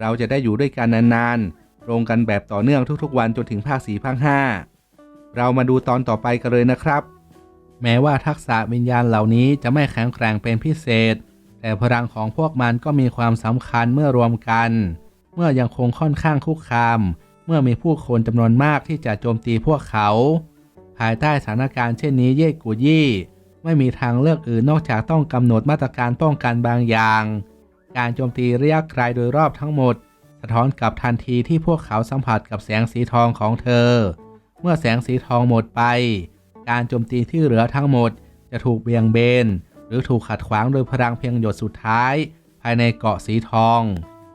เราจะได้อยู่ด้วยกันนานๆลงกันแบบต่อเนื่องทุกๆวันจนถึงภาค4ภาค5เรามาดูตอนต่อไปกันเลยนะครับ แม้ว่าทักษะวิญญาณเหล่านี้จะไม่แข็งแกร่งเป็นพิเศษ แต่พลังของพวกมันก็มีความสำคัญเมื่อรวมกัน เมื่อยังคงค่อนข้างคุกคาม เมื่อมีผู้คนจำนวนมากที่จะโจมตีพวกเขา ภายใต้สถานการณ์เช่นนี้เย่กูยี่ ไม่มีทางเลือกอื่นนอกจากต้องกำหนดมาตรการป้องกันบางอย่าง การโจมตีระยะไกลโดยรอบทั้งหมด สะท้อนกลับทันทีที่พวกเขาสัมผัสกับแสงสีทองของเธอ เมื่อแสงสีทองหมดไป การโจมตีที่เหลือทั้งหมด จะถูกเบี่ยงเบน หรือถูกขัดขวางโดยพลังเพียงหยดสุดท้าย ภายในเกาะสีทอง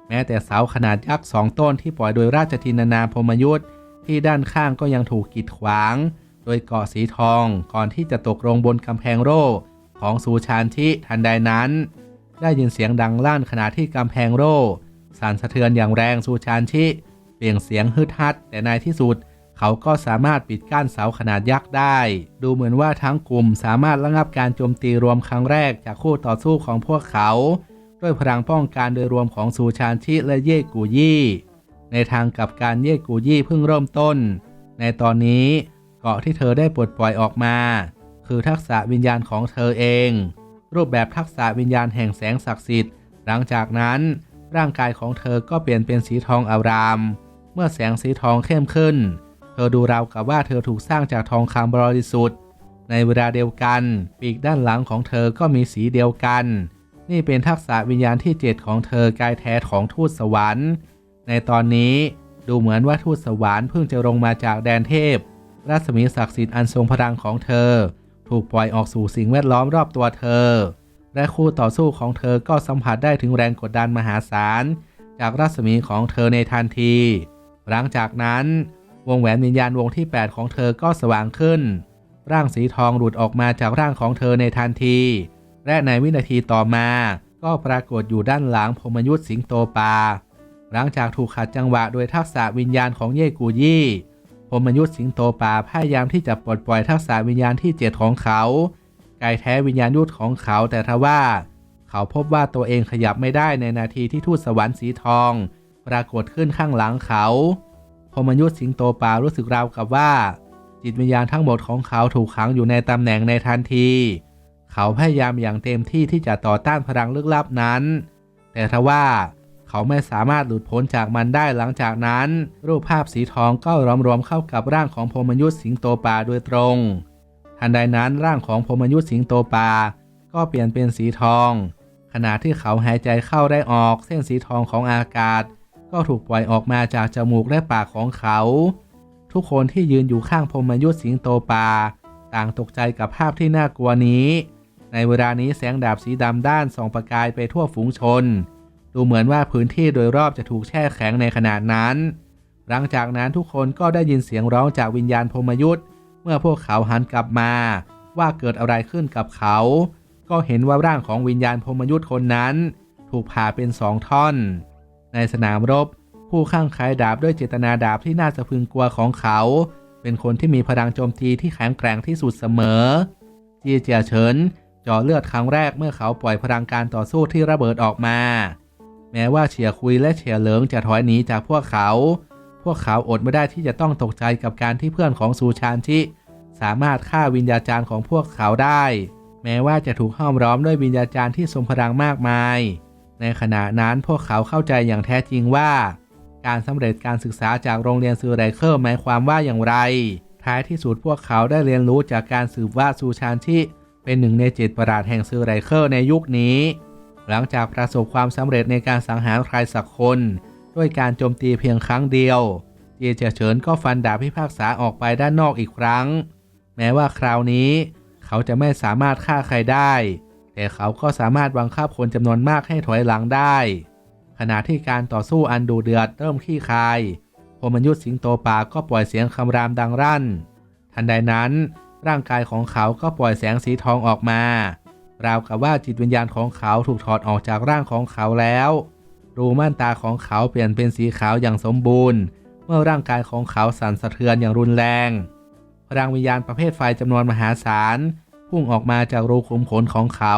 แม้แต่เสาขนาดยักษ์สองต้นที่ปล่อยโดยราชทินานาพรมยุทธ์ที่ด้านข้างก็ยังถูกกีดขวาง โดยเกาะสีทองก่อนที่จะตกลงบนกำแพงโร่ของซูชานทิทันใดนั้น ได้ยินเสียงดังลั่นขณะที่กำแพงโร่สั่นสะเทือนอย่างแรงซูชานชิ เปลี่ยงเสียงฮึดฮัด แต่ในที่สุด เขาก็สามารถปิดกั้นเสาขนาดยักษ์ได้ ดูเหมือนว่าทั้งกลุ่มสามารถระงับการโจมตีรวมครั้งแรกจากคู่ต่อสู้ของพวกเขา ด้วยพลังป้องกันโดยรวมของซูชานชิและเย่กูยี่ ในทางกับการเย่กูยี่เพิ่งเริ่มต้น ในตอนนี้เกาะที่เธอได้ปลดปล่อยออกมา คือทักษะวิญญาณของเธอเอง รูปแบบทักษะวิญญาณแห่งแสงศักดิ์สิทธิ์ หลังจากนั้น ร่างกายของเธอก็เปลี่ยนเป็นสีทองอาราม เมื่อแสงสีทองเข้มขึ้น เธอดูราวกับว่าเธอถูกสร้างจากทองคำบริสุทธิ์ ในเวลาเดียวกัน ปีกด้านหลังของเธอก็มีสีเดียวกัน นี่เป็นทักษะวิญญาณที่เจ็ดของเธอกายแท้ของทูตสวรรค์ ในตอนนี้ดูเหมือนว่าทูตสวรรค์เพิ่งจะลงมาจากแดนเทพ รัศมีศักดิ์สิทธิ์อันทรงพลังของเธอ ถูกปล่อยออกสู่สิ่งแวดล้อมรอบตัวเธอ และคู่ต่อสู้ของเธอก็สัมผัสได้ถึงแรงกดดันมหาศาล จากรัศมีของเธอในทันที หลังจากนั้น วงแหวนวิญญาณวงที่ 8 ของเธอก็สว่างขึ้น ร่างสีทองหลุดออกมาจากร่างของเธอในทันที และในวินาทีต่อมา ก็ปรากฏอยู่ด้านหลังพมยุทธสิงโตปา หลังจากถูกขัดจังหวะโดยทักษะวิญญาณของเย่กูยี่ พมยุทธ์สิงโตป่าพยายามที่จะปลดปล่อยทักษะวิญญาณที่เจ็ดของเขากายแท้วิญญาณยุทธของเขาแต่ทว่า เขาพบว่าตัวเองขยับไม่ได้ในนาทีที่ทูตสวรรค์สีทอง ปรากฏขึ้นข้างหลังเขาพมยุทธ์สิงโตปารู้สึกราวกับว่า จิตวิญญาณทั้งหมดของเขาถูกขังอยู่ในตำแหน่งในทันที เขาพยายามอย่างเต็มที่ที่จะต่อต้านพลังลึกลับนั้น แต่ทว่า เขาไม่สามารถหลุดพ้นจากมันได้หลังจากนั้น รูปภาพสีทองก็รวมรวมเข้ากับร่างของพมยุทธสิงโตป่าโดยตรง ทันใดนั้นร่างของพมยุทธสิงโตป่าก็เปลี่ยนเป็นสีทอง ขณะที่เขาหายใจเข้าได้ออกเส้นสีทองของอากาศ ก็ถูกปล่อยออกมาจากจมูกและปากของเขา ทุกคนที่ยืนอยู่ข้างพมยุทธสิงโตป่าต่างตกใจกับภาพที่น่ากลัวนี้ ในเวลานี้แสงดาบสีดำด้านส่องประกายไปทั่วฝูงชน ดูเหมือนว่าพื้นที่โดยรอบจะถูกแช่แข็งในขนาดนั้น หลังจากนั้นทุกคนก็ได้ยินเสียงร้องจากวิญญาณพรมยุทธ์เมื่อพวกเขาหันกลับมา ว่าเกิดอะไรขึ้นกับเขา ก็เห็นว่าร่างของวิญญาณพรมยุทธ์คนนั้น ถูกผ่าเป็นสองท่อน ในสนามรบ ผู้ข้างใครดาบด้วยเจตนาดาบที่น่าสะพึงกลัวของเขา เป็นคนที่มีพลังโจมตีที่แข็งแกร่งที่สุดเสมอ จีเจียเฉินจาะเลือดครั้งแรกเมื่อเขาปล่อยพลังการต่อสู้ที่ระเบิดออกมา แม้ว่าเฉียคุยและเฉียเหลิงจะถอยหนีจากพวกเขา พวกเขาอดไม่ได้ที่จะต้องตกใจกับการที่เพื่อนของซูชานชิ สามารถฆ่าวิญญาจารย์ของพวกเขาได้ แม้ว่าจะถูกห้อมล้อมด้วยวิญญาจารย์ที่ทรงพลังมากมาย ในขณะนั้นพวกเขาเข้าใจอย่างแท้จริงว่า การสำเร็จการศึกษาจากโรงเรียนซูไรเคิลหมายความว่าอย่างไร ท้ายที่สุดพวกเขาได้เรียนรู้จากการสืบว่าซูชานชิเป็นหนึ่งในเจ็ดประหลาดแห่งซูไรเคิลในยุคนี้ หลังจากประสบความสำเร็จในการสังหารใครสักคน ด้วยการโจมตีเพียงครั้งเดียวเจียเจียเฉินก็ฟันดาบพิพากษาออกไปด้านนอกอีกครั้ง แม้ว่าคราวนี้ เขาจะไม่สามารถฆ่าใครได้ แต่เขาก็สามารถบังคับคนจำนวนมากให้ถอยหลังได้ ขณะที่การต่อสู้อันดูเดือดเริ่มขี้คายพมยุทธสิงโตป่าก็ปล่อยเสียงคำรามดังรั่น ทันใดนั้น ร่างกายของเขาก็ปล่อยแสงสีทองออกมา ราวกับว่าจิตวิญญาณของเขาถูกถอดออกจากร่างของเขาแล้วรูม่านตาของเขาเปลี่ยนเป็นสีขาวอย่างสมบูรณ์ เมื่อร่างกายของเขาสั่นสะเทือนอย่างรุนแรง พลังวิญญาณประเภทไฟจำนวนมหาศาลพุ่งออกมาจากรูขุมขนของเขา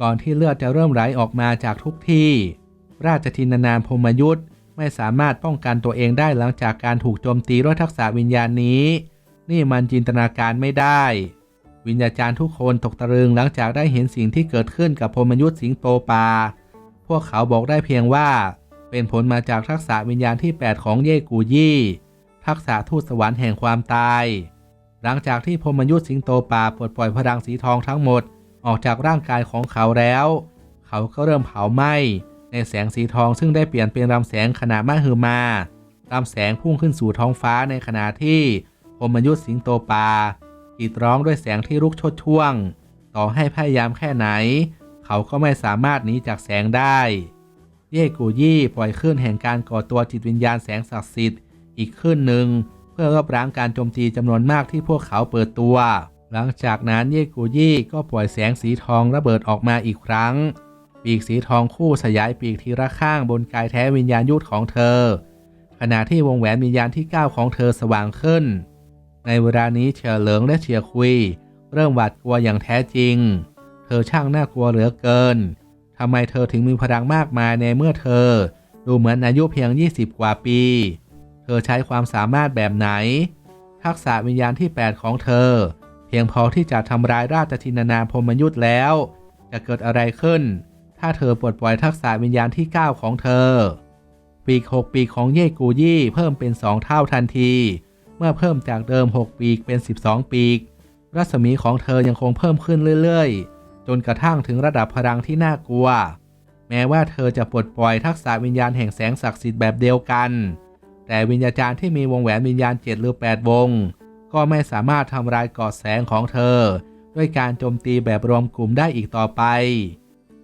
ก่อนที่เลือดจะเริ่มไหลออกมาจากทุกที่ ราชทินานามพมยุทธ์ไม่สามารถป้องกันตัวเองได้หลังจากการถูกโจมตีด้วยทักษะวิญญาณนี้ นี่มันจินตนาการไม่ได้ วิญญาจารย์ทุกคนตกตะลึงหลังจากได้เห็นสิ่งที่เกิดขึ้นกับพรหมยุทธ์สิงโตปา พวกเขาบอกได้เพียงว่า เป็นผลมาจากทักษะวิญญาณที่ 8 ของเย่กูยี่ ทักษะทูตสวรรค์แห่งความตาย หลังจากที่พรหมยุทธ์สิงโตปาปลดปล่อยพลังสีทองทั้งหมดออกจากร่างกายของเขาแล้ว เขาก็เริ่มเผาไหม้ในแสงสีทองซึ่งได้เปลี่ยนเป็นลำแสงขนาดมหึมาลำแสงพุ่งขึ้นสู่ท้องฟ้าในขณะที่พรหมยุทธ์สิงโตปา กรีดร้องด้วยแสงที่ลุกโชดช่วง ต่อให้พยายามแค่ไหน เขาก็ไม่สามารถหนีจากแสงได้ เย่กูยี่ปล่อยคลื่นแห่งการก่อตัวจิตวิญญาณแสงศักดิ์สิทธิ์อีกคลื่นหนึ่ง เพื่อรบล้างการโจมตีจำนวนมากที่พวกเขาเปิดตัว หลังจากนั้นเย่กูยี่ก็ปล่อยแสงสีทองระเบิดออกมาอีกครั้ง ปีกสีทองคู่สยายปีกทีละข้างบนกายแท้วิญญาณยุทธของเธอ ขณะที่วงแหวนวิญญาณที่ 9 ของเธอสว่างขึ้น ในเวลานี้เฉียเหลิงและเฉียคุย เริ่มหวาดกลัวอย่างแท้จริง เธอช่างน่ากลัวเหลือเกินทำไมเธอถึงมีพลังมากมายในเมื่อเธอ ดูเหมือนอายุเพียง 20 กว่าปี เธอใช้ความสามารถแบบไหน ทักษะวิญญาณที่ 8 ของเธอ เพียงพอที่จะทำร้ายราชทินานาพรมยุทธ์แล้ว จะเกิดอะไรขึ้น ถ้าเธอปลดปล่อยทักษะวิญญาณที่ 9 ของเธอ ปีก 6 ปีกของเย่กูยี่เพิ่มเป็น 2 เท่าทันที มื่อเพิ่มจากเดิม 6 ปีกเป็น 12 ปีก รัศมีของเธอยังคงเพิ่มขึ้นเรื่อยๆ จนกระทั่งถึงระดับพลังที่น่ากลัว แม้ว่าเธอจะปลดปล่อยทักษะวิญญาณแห่งแสงศักดิ์สิทธิ์แบบเดียวกัน แต่วิญญาจารย์ที่มีวงแหวนวิญญาณ 7 หรือ 8 วง ก็ไม่สามารถทำลายกอดแสงของเธอ ด้วยการโจมตีแบบรวมกลุ่มได้อีกต่อไป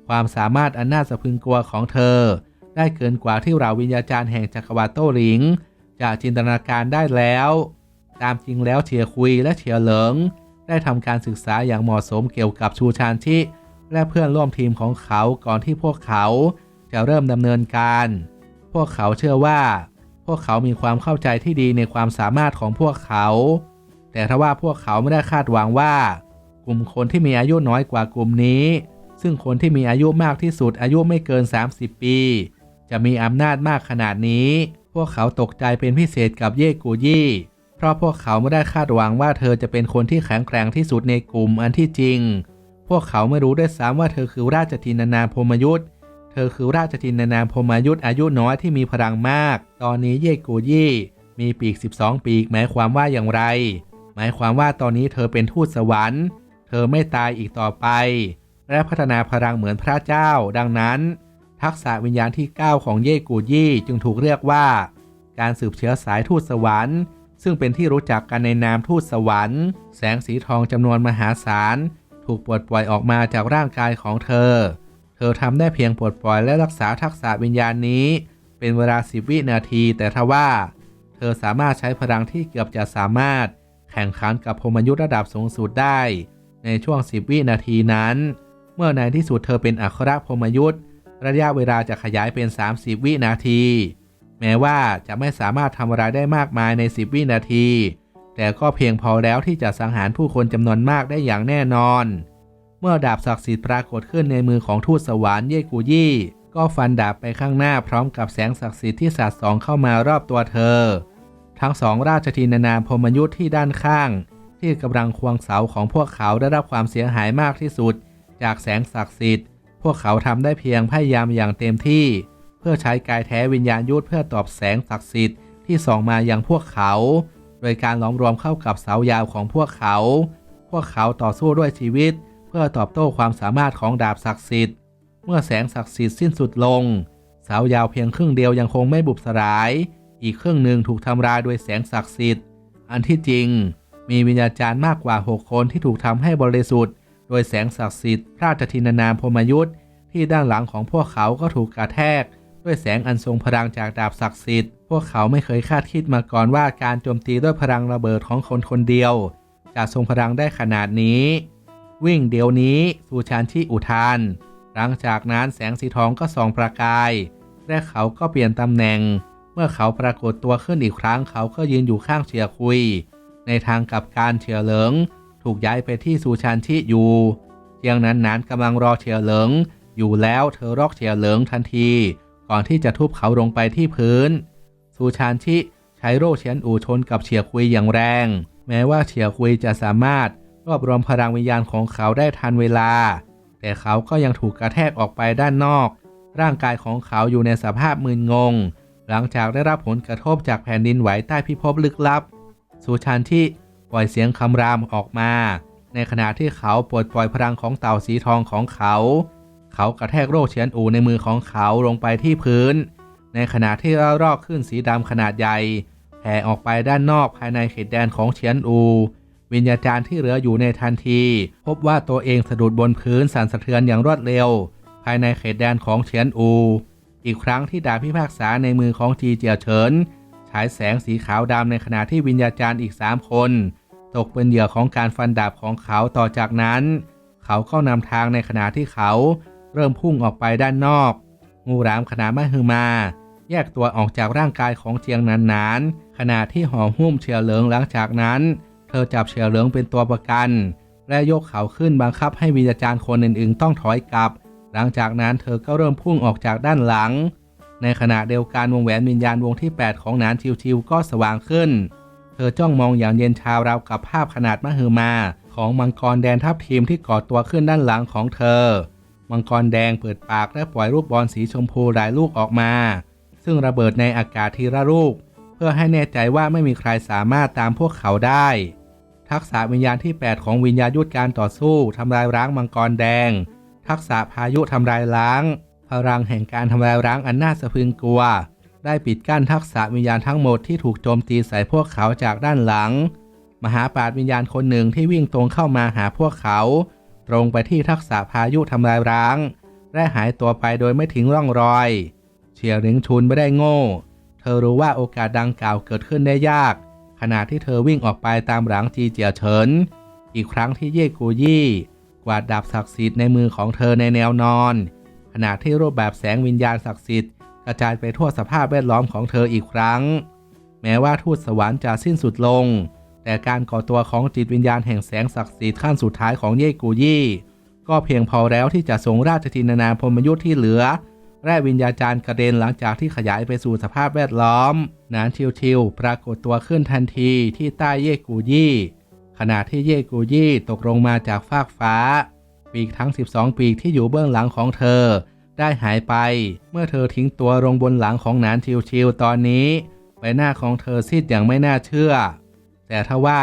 ความสามารถอันน่าสะพึงกลัวของเธอ ได้เกินกว่าที่เราวิญญาจารย์แห่งจักรวรรดิโตหลิง จะจินตนาการได้แล้ว ตามจริงแล้วเฉียคุยและเฉียเหลิง ได้ทำการศึกษาอย่างเหมาะสมเกี่ยวกับชูชานชิและเพื่อนร่วมทีมของเขาก่อนที่พวกเขาจะเริ่มดำเนินการ พวกเขาเชื่อว่า พวกเขามีความเข้าใจที่ดีในความสามารถของพวกเขา แต่ถ้าว่าพวกเขาไม่ได้คาดหวังว่า กลุ่มคนที่มีอายุน้อยกว่ากลุ่มนี้ ซึ่งคนที่มีอายุมากที่สุดอายุไม่เกิน 30 ปี จะมีอำนาจมากขนาดนี้ วกเขาตกใจเป็นพิเศษกับเย่กูยี่ เพราะพวกเขาไม่ได้คาดหวังว่าเธอจะเป็นคนที่แข็งแกร่งที่สุดในกลุ่มอันที่จริง พวกเขาไม่รู้ด้วยซ้ำว่าเธอคือราชทินานาพรมยุทธ์เธอคือราชทินานาพรมยุทธ์อายุน้อยที่มีพลังมาก ตอนนี้เย่กูยี่มีปีก 12 ปีก หมายความว่าอย่างไร หมายความว่าตอนนี้เธอเป็นทูตสวรรค์ เธอไม่ตายอีกต่อไป และพัฒนาพลังเหมือนพระเจ้า ดังนั้น ทักษะวิญญาณที่ 9 ของเย่กูยี่จึงถูกเรียกว่า การสืบเชื้อสายทูตสวรรค์ ซึ่งเป็นที่รู้จักกันในนามทูตสวรรค์ แสงสีทองจำนวนมหาศาล ถูกปลดปล่อยออกมาจากร่างกายของเธอ เธอทำได้เพียงปลดปล่อยและรักษาทักษะวิญญาณนี้ เป็นเวลา10วินาที แต่ทว่า เธอสามารถใช้พลังที่เกือบจะสามารถ แข่งขันกับพมยุทธระดับสูงสุดได้ ในช่วง10วินาทีนั้น เมื่อในที่สุดเธอเป็นอัครพมยุทธ ระยะเวลาจะขยายเป็น 30 วินาที แม้ว่าจะไม่สามารถทำอะไรได้มากมายใน 10 วินาที แต่ก็เพียงพอแล้วที่จะสังหารผู้คนจำนวนมากได้อย่างแน่นอน เมื่อดาบศักดิ์สิทธิ์ปรากฏขึ้นในมือของทูตสวรรค์เย่กูยี่ก็ฟันดาบไปข้างหน้าพร้อมกับแสงศักดิ์สิทธิ์ที่สาดส่องเข้ามารอบตัวเธอ ทั้งสองราชทินานามพมยุทธ์ที่ด้านข้าง ที่กำลังควงเสาของพวกเขาได้รับความเสียหายมากที่สุด จากแสงศักดิ์สิทธิ์ พวกเขาทำได้เพียงพยายามอย่างเต็มที่ เพื่อใช้กายแท้วิญญาณยุทธเพื่อตอบแสงศักดิ์สิทธิ์ที่ส่องมายังพวกเขา โดยการล้อมรวมเข้ากับเสายาวของพวกเขา พวกเขาต่อสู้ด้วยชีวิต เพื่อตอบโต้ความสามารถของดาบศักดิ์สิทธิ์ เมื่อแสงศักดิ์สิทธิ์สิ้นสุดลง เสายาวเพียงครึ่งเดียวยังคงไม่บุบสลาย อีกครึ่งหนึ่งถูกทำลายโดยแสงศักดิ์สิทธิ์ อันที่จริง มีวิญญาจารย์มากกว่า 6 คนที่ถูกทำให้บริสุทธิ์ โดยแสงศักดิ์สิทธิ์พระราชทินานามพรมยุทธ์ที่ด้านหลังของพวกเขาก็ถูกกระแทก ด้วยแสงอันทรงพลังจากดาบศักดิ์สิทธิ์ พวกเขาไม่เคยคาดคิดมาก่อนว่าการโจมตีด้วยพลังระเบิดของคนคนเดียว จะทรงพลังได้ขนาดนี้ วิ่งเดี๋ยวนี้ซูชานชิอุทาน หลังจากนั้นแสงสีทองก็ส่องประกาย และเขาก็เปลี่ยนตำแหน่ง เมื่อเขาปรากฏตัวขึ้นอีกครั้งเขาก็ยืนอยู่ข้างเฉียคุย ในทางกับการเฉียเหลิง ถูกย้ายไปที่ซูชานชิอยู่เจียงนั้นๆกำลังรอเฉียเหลิง อยู่แล้วเธอรอกเฉียเหลิงทันที ก่อนที่จะทุบเขาลงไปที่พื้นซูชานชิใช้โร่เฉียนอูชนกับเฉียคุยอย่างแรง แม้ว่าเฉียคุยจะสามารถรวบรวมพลังวิญญาณของเขาได้ทันเวลา แต่เขาก็ยังถูกกระแทกออกไปด้านนอก ร่างกายของเขาอยู่ในสภาพมึนงง หลังจากได้รับผลกระทบจากแผ่นดินไหวใต้พิภพลึกลับ ซูชานที ปล่อยเสียงคำรามออกมา ในขณะที่เขาปลดปล่อยพลังของเต่าสีทองของเขา เขากระแทกโรคเฉียนอูในมือของเขาลงไปที่พื้น ในขณะที่ระลอกขึ้นสีดำขนาดใหญ่แผ่ออกไปด้านนอกภายในเขตแดนของเฉียนอู วิญญาจารย์ที่เหลืออยู่ในทันที พบว่าตัวเองสะดุดบนพื้นสั่นสะเทือนอย่างรวดเร็ว ภายในเขตแดนของเฉียนอู อีกครั้งที่ดาบพิพากษาในมือของจีเจียเฉินฉายแสงสีขาวดำในขณะที่วิญญาจารย์อีกสามคน ตกเป็นเหยื่อของการฟันดาบของเขาต่อจากนั้น เขาก็นำทางในขณะที่เขาเริ่มพุ่งออกไปด้านนอก งูหลามขนาดมหึมา แยกตัวออกจากร่างกายของเจียงนานๆขณะที่ห่อหุ้มเฉียวเหลิงหลังจากนั้น เธอจับเฉียวเหลิงเป็นตัวประกัน และยกเขาขึ้นบังคับให้วิญญาจารย์คนอื่นๆ ต้องถอยกลับ หลังจากนั้นเธอก็เริ่มพุ่งออกจากด้านหลัง ในขณะเดียวกันวงแหวนวิญญาณวงที่ 8 ของนานชิวๆก็สว่างขึ้น เธอจ้องมองอย่างเย็นชาราวกับภาพขนาดมหึมา ของมังกรแดนทัพทีมที่ก่อตัวขึ้นด้านหลังของเธอ มังกรแดงเปิดปากและปล่อยลูกบอลสีชมพูหลายลูกออกมา ซึ่งระเบิดในอากาศทีละลูก เพื่อให้แน่ใจว่าไม่มีใครสามารถตามพวกเขาได้ ทักษะวิญญาณที่ 8 ของวิญญาณยุทธการต่อสู้ทำลายร้างมังกรแดง ทักษะพายุทำลายล้าง พลังแห่งการทำลายร้างอันน่าสะพรึงกลัว ได้ปิดกั้นทักษะวิญญาณทั้งหมดที่ถูกโจมตีใส่พวกเขาจากด้านหลัง มหาปราชญ์วิญญาณคนหนึ่งที่วิ่งตรงเข้ามาหาพวกเขา ตรงไปที่ทักษะพายุทำลายร้าง และหายตัวไปโดยไม่ทิ้งร่องรอย เฉียริงชุนไม่ได้โง่ เธอรู้ว่าโอกาสดังกล่าวเกิดขึ้นได้ยาก ขณะที่เธอวิ่งออกไปตามหลังจีเจียเฉิน อีกครั้งที่เย่กูยี่ กวาดดาบศักดิ์สิทธิ์ในมือของเธอในแนวนอน ขณะที่รูปแบบแสงวิญญาณศักดิ์สิทธิ์ กระจายไปทั่วสภาพแวดล้อมของเธออีกครั้ง แม้ว่าทูตสวรรค์จะสิ้นสุดลง แต่การก่อตัวของจิตวิญญาณแห่งแสงศักดิ์สิทธิ์ขั้นสุดท้ายของเย่กูยี่ ก็เพียงพอแล้วที่จะทรงราชทินนาพรมยุทธ์ที่เหลือ และวิญญาจารย์กระเด็นหลังจากที่ขยายไปสู่สภาพแวดล้อมนานทิวทิวปรากฏตัวขึ้นทันทีที่ใต้เย่กูยี่ขณะที่เย่กูยี่ตกลงมาจากฟากฟ้า ปีกทั้ง 12 ปีกที่อยู่เบื้องหลังของเธอ ได้หายไป เมื่อเธอทิ้งตัวลงบนหลังของหนานทิวทิวตอนนี้ ใบหน้าของเธอซีดอย่างไม่น่าเชื่อ แต่ทว่า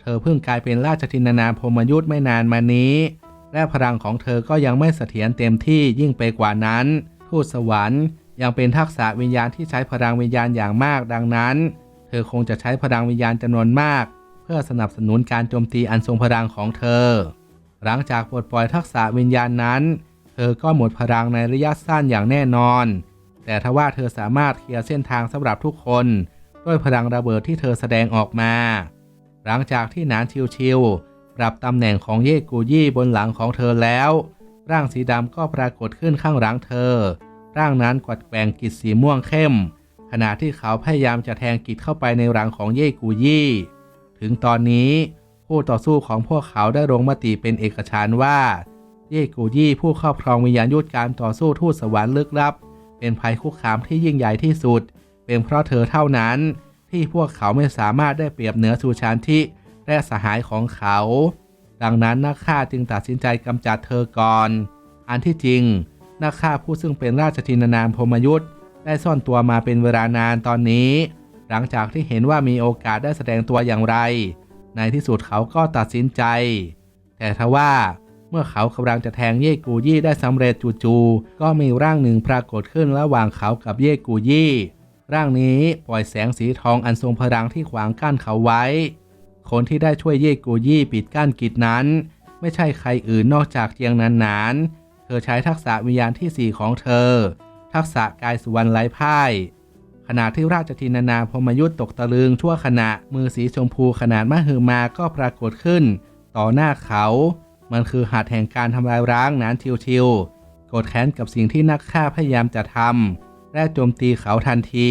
เธอเพิ่งกลายเป็นราชทินนาพมยุทธ์ไม่นานมานี้ และพลังของเธอก็ยังไม่เสถียรเต็มที่ยิ่งไปกว่านั้น ทูตสวรรค์ยังเป็นทักษะวิญญาณที่ใช้พลังวิญญาณอย่างมากดังนั้น เธอคงจะใช้พลังวิญญาณจำนวนมาก เพื่อสนับสนุนการโจมตีอันทรงพลังของเธอ หลังจากปลดปล่อยทักษะวิญญาณนั้น เธอก็หมดพลังในระยะสั้นอย่างแน่นอน แต่ทว่าเธอสามารถเคลียร์เส้นทางสำหรับทุกคน ด้วยพลังระเบิดที่เธอแสดงออกมา หลังจากที่หนานชิวๆปรับตำแหน่งของเย่กูยี่บนหลังของเธอแล้ว ร่างสีดำก็ปรากฏขึ้นข้างหลังเธอ ร่างนั้นกวัดแกว่งกิจสีม่วงเข้ม ขณะที่เขาพยายามจะแทงกิจเข้าไปในรังของเย่กูยี่ ถึงตอนนี้ ผู้ต่อสู้ของพวกเขาได้ลงมติเป็นเอกฉันท์ว่า เย่กูยี่ผู้ครอบครองวิญญาณยุทธการต่อสู้ทูตสวรรค์ลึกลับ เป็นภัยคุกคามที่ยิ่งใหญ่ที่สุด เป็นเพราะเธอเท่านั้น ที่พวกเขาไม่สามารถได้เปรียบเหนือสูชานทิและสหายของเขา ดังนั้นนักฆ่าจึงตัดสินใจกำจัดเธอก่อน อันที่จริง นักฆ่าผู้ซึ่งเป็นราชทินานามพรมยุทธ์ได้ซ่อนตัวมาเป็นเวลานานตอนนี้ หลังจากที่เห็นว่ามีโอกาสได้แสดงตัวอย่างไร ในที่สุดเขาก็ตัดสินใจ แต่ทว่า เมื่อเขากำลังจะแทงเย่กูยี่ได้สำเร็จจู่ๆก็มีร่างหนึ่งปรากฏขึ้นระหว่างเขากับเย่กูยี่ ร่างนี้ปล่อยแสงสีทองอันทรงพลังที่ขวางกั้นเขาไว้ คนที่ได้ช่วยเย่กูยี่ปิดกั้นกิจนั้น ไม่ใช่ใครอื่นนอกจากเจียงนานนานเธอใช้ทักษะวิญญาณที่สี่ของเธอ ทักษะกายสุวรรณไร้พ่ายขณะที่ราชทินนาพมยุทธตกตะลึงชั่วขณะมือสีชมพูขนาดมหึมาก็ปรากฏขึ้น ต่อหน้าเขา มันคือหัดแห่งการทำลายร้างนานทิวๆโกรธแค้นกับสิ่งที่นักฆ่าพยายามจะทำและโจมตีเขาทันที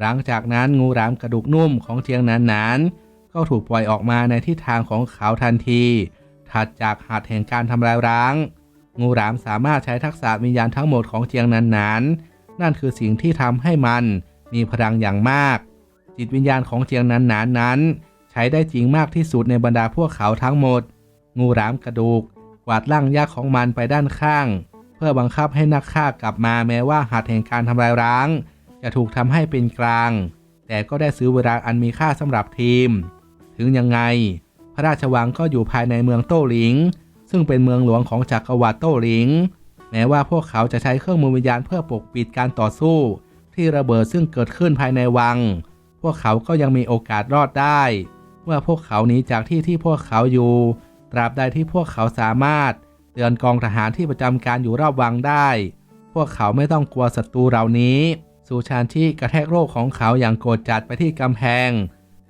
หลังจากนั้นงูหลามกระดูกนุ่มของเจียงนานๆก็ถูกปล่อยออกมาในทิศทางของเขาทันที ถัดจากหัดแห่งการทำลายร้าง งูหลามสามารถใช้ทักษะวิญญาณทั้งหมดของเจียงนานๆนั่นคือสิ่งที่ทำให้มันมีพลังอย่างมาก จิตวิญญาณของเจียงนานๆนั้น ใช้ได้จริงมากที่สุดในบรรดาพวกเขาทั้งหมด งูหลามกระดูก กวาดล่างยักษ์ของมันไปด้านข้าง เพื่อบังคับให้นักฆ่ากลับมาแม้ว่าหัดแห่งการทำลายร้าง จะถูกทำให้เป็นกลาง แต่ก็ได้ซื้อเวลาอันมีค่าสำหรับทีม ถึงยังไง พระราชวังก็อยู่ภายในเมืองโต้หลิง ซึ่งเป็นเมืองหลวงของจักรวรรดิโต้หลิง แม้ว่าพวกเขาจะใช้เครื่องมือวิญญาณเพื่อปกปิดการต่อสู้ ที่ระเบิดซึ่งเกิดขึ้นภายในวัง พวกเขาก็ยังมีโอกาสรอดได้ เมื่อพวกเขาหนีจากที่ที่พวกเขาอยู่ ตราบใดที่พวกเขาสามารถเตือนกองทหารที่ประจำการอยู่รอบวังได้ พวกเขาไม่ต้องกลัวศัตรูเหล่านี้สูชานที่กระแทกโรคของเขาอย่างโกรธจัดไปที่กำแพง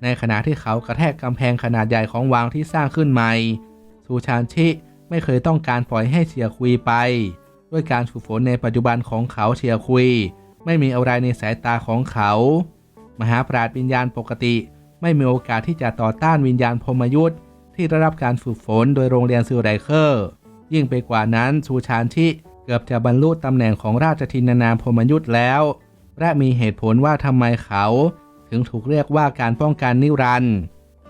ในขณะที่เขากระแทกกำแพงขนาดใหญ่ของวังที่สร้างขึ้นใหม่สูชานชิไม่เคยต้องการปล่อยให้เฉียคุยไป ด้วยการฝึกฝนในปัจจุบันของเขาเฉียคุย ไม่มีอะไรในสายตาของเขา มหาปราดวิญญาณปกติ ไม่มีโอกาสที่จะต่อต้านวิญญาณพมยุทธ์ ที่ได้รับการฝึกฝนโดยโรงเรียนซิลไรเคอร์ ยิ่งไปกว่านั้นชูชานชิเกือบจะบรรลุตำแหน่งของราชทินนามพรมยุทธ์แล้ว และมีเหตุผลว่าทำไมเขา ถึงถูกเรียกว่าการป้องกันนิรันดร์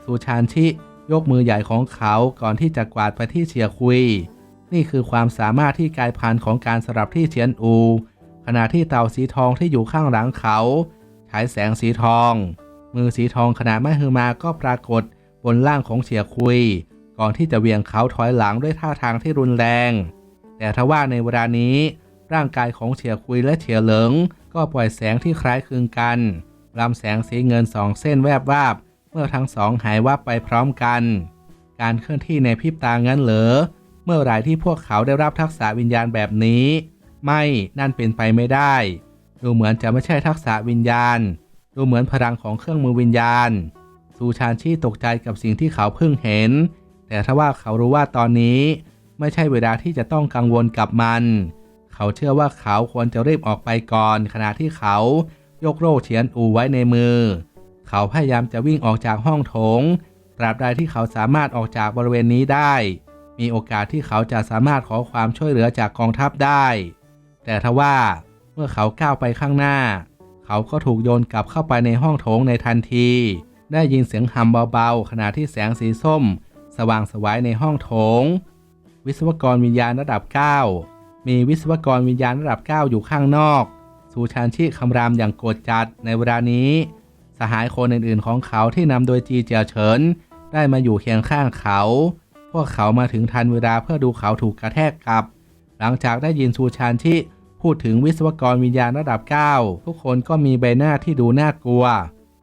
สูชานชิยกมือใหญ่ของเขาก่อนที่จะกวาดไปที่เฉียคุย นี่คือความสามารถที่กลายพันธุ์ของการสลับที่เฉียนอู ขณะที่เต่าสีทองที่อยู่ข้างหลังเขาฉายแสงสีทอง มือสีทองขนาดมหึมาก็ปรากฏ บนล่างของเฉียคุย ก่อนที่จะเวียงเขาถอยหลังด้วยท่าทางที่รุนแรง แต่ทว่าในเวลานี้ ร่างกายของเฉียคุยและเฉียเหลิง ก็ปล่อยแสงที่คล้ายคลึงกันลำแสงสีเงินสองเส้นแวบวาบเมื่อทั้งสองหายวับไปพร้อมกัน การเคลื่อนที่ในพริบตางั้นเหรอเมื่อไรที่พวกเขาได้รับทักษะวิญญาณแบบนี้ ไม่นั่นเป็นไปไม่ได้ ดูเหมือนจะไม่ใช่ทักษะวิญญาณ ดูเหมือนพลังของเครื่องมือวิญญาณ ซูชานชีตกใจกับสิ่งที่เขาเพิ่งเห็น แต่ถ้าว่าเขารู้ว่าตอนนี้ไม่ใช่เวลาที่จะต้องกังวลกับมัน เขาเชื่อว่าเขาควรจะรีบออกไปก่อน ขณะที่เขายกโล่เฉียนอูไว้ในมือ เขาพยายามจะวิ่งออกจากห้องโถง ตราบใดที่เขาสามารถออกจากบริเวณนี้ได้ มีโอกาสที่เขาจะสามารถขอความช่วยเหลือจากกองทัพได้ แต่ทว่าเมื่อเขาก้าวไปข้างหน้า เขาก็ถูกโยนกลับเข้าไปในห้องโถงในทันที ได้ยินเสียงหำเบาๆ ขณะที่แสงสีส้ม สว่างสวายในห้องโถง วิศวกรวิญญาณระดับ 9 มีวิศวกรวิญญาณระดับ 9 อยู่ข้างนอก สูชานชีคำรามอย่างโกรธจัดในเวลานี้ สหายคนอื่นๆของเขาที่นำโดยจีเจียวเฉิน ได้มาอยู่เคียงข้างเขา พวกเขามาถึงทันเวลาเพื่อดูเขาถูกกระแทกกลับ หลังจากได้ยินสูชานชิพูดถึงวิศวกรวิญญาณระดับ 9 ทุกคนก็มีใบหน้าที่ดูน่ากลัว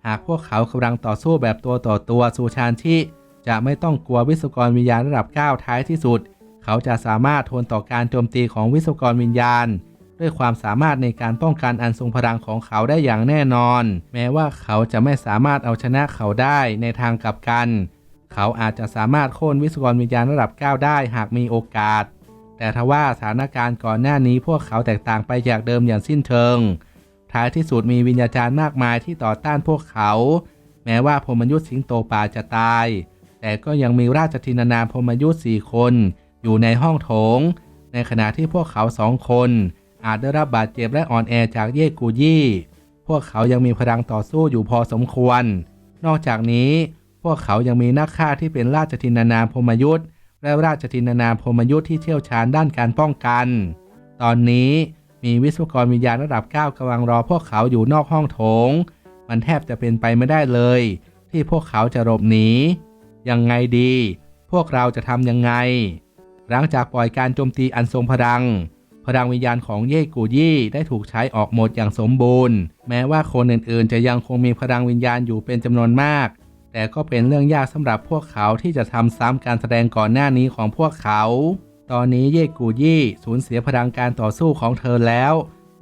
หากพวกเขากำลังต่อสู้แบบตัวต่อตัวสูชานชิจะไม่ต้องกลัววิศวกรวิญญาณระดับ 9 ท้ายที่สุด เขาจะสามารถทนต่อการโจมตีของวิศวกรวิญญาณ ด้วยความสามารถในการป้องกันอันทรงพลังของเขาได้อย่างแน่นอน แม้ว่าเขาจะไม่สามารถเอาชนะเขาได้ในทางกลับกัน เขาอาจจะสามารถโค่นวิศวกรวิญญาณระดับ 9 ได้หากมีโอกาส แต่ทว่าสถานการณ์ก่อนหน้านี้พวกเขาแตกต่างไปจากเดิมอย่างสิ้นเชิง ท้ายที่สุดมีวิญญาจารย์มากมายที่ต่อต้านพวกเขา แม้ว่าพมยุทธ์สิงโตป่าจะตาย แต่ก็ยังมีราชทินานามพมยุทธ์สี่คน อยู่ในห้องโถง ในขณะที่พวกเขาสองคน อาจได้รับบาดเจ็บและอ่อนแอจากเย่กูยี่ พวกเขายังมีพลังต่อสู้อยู่พอสมควร นอกจากนี้ พวกเขายังมีนักฆ่าที่เป็นราชทินานามพมยุทธ์และราชทินานามพมยุทธ์ที่เชี่ยวชาญด้านการป้องกัน ตอนนี้ มีวิศวกรวิญญาณระดับ 9กำลังรอพวกเขาอยู่นอกห้องโถง มันแทบจะเป็นไปไม่ได้เลย ที่พวกเขาจะหลบหนี ยังไงดี พวกเราจะทำยังไง หลังจากปล่อยการโจมตีอันทรงพลัง พลังวิญญาณของเย่กูยี่ได้ถูกใช้ออกหมดอย่างสมบูรณ์ แม้ว่าคนอื่นๆ จะยังคงมีพลังวิญญาณอยู่เป็นจำนวนมาก แต่ก็เป็นเรื่องยากสำหรับพวกเขาที่จะทำซ้ำการแสดงก่อนหน้านี้ของพวกเขา ตอนนี้เย่กูยี่สูญเสียพลังการต่อสู้ของเธอแล้ว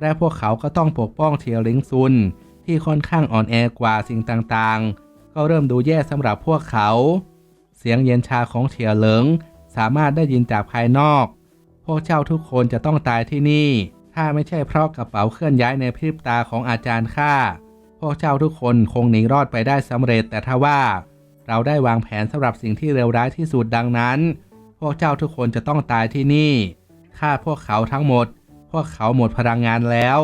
และพวกเขาก็ต้องปกป้องเทียลิงซุน ที่ค่อนข้างอ่อนแอกว่าสิ่งต่างๆ ก็เริ่มดูแย่สำหรับพวกเขา เสียงเย็นชาของเทียเหลิงสามารถได้ยินจากภายนอก พวกเจ้าทุกคนจะต้องตายที่นี่ ถ้าไม่ใช่เพราะกระเป๋าเคลื่อนย้ายในพริบตาของอาจารย์ข้าพวกเจ้าทุกคนคงหนีรอดไปได้สำเร็จแต่ถ้าว่า เราได้วางแผนสำหรับสิ่งที่เลวร้ายที่สุดดังนั้น วกเจ้าทุกคนจะต้องตายที่นี่ฆ่าพวกเขาทั้งหมด พวกเขาหมดพลังงานแล้ว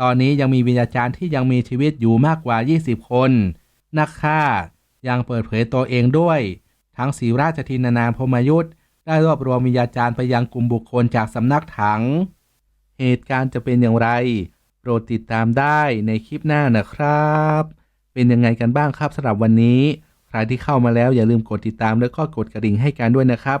ตอนนี้ยังมีวิญญาจารย์ที่ยังมีชีวิตอยู่มากกว่า 20 คน นักฆ่ายังเปิดเผยตัวเองด้วย ทั้งสีราชทินานามพมยุทธ์ได้รวบรวมวิญญาจารย์ไปยังกลุ่มบุคคลจากสำนักถัง เหตุการณ์จะเป็นอย่างไร โปรดติดตามได้ในคลิปหน้านะครับ เป็นยังไงกันบ้างครับสำหรับวันนี้ ใครที่เข้ามาแล้วอย่าลืมกดติดตามแล้วก็กดกระดิ่งให้กันด้วยนะครับ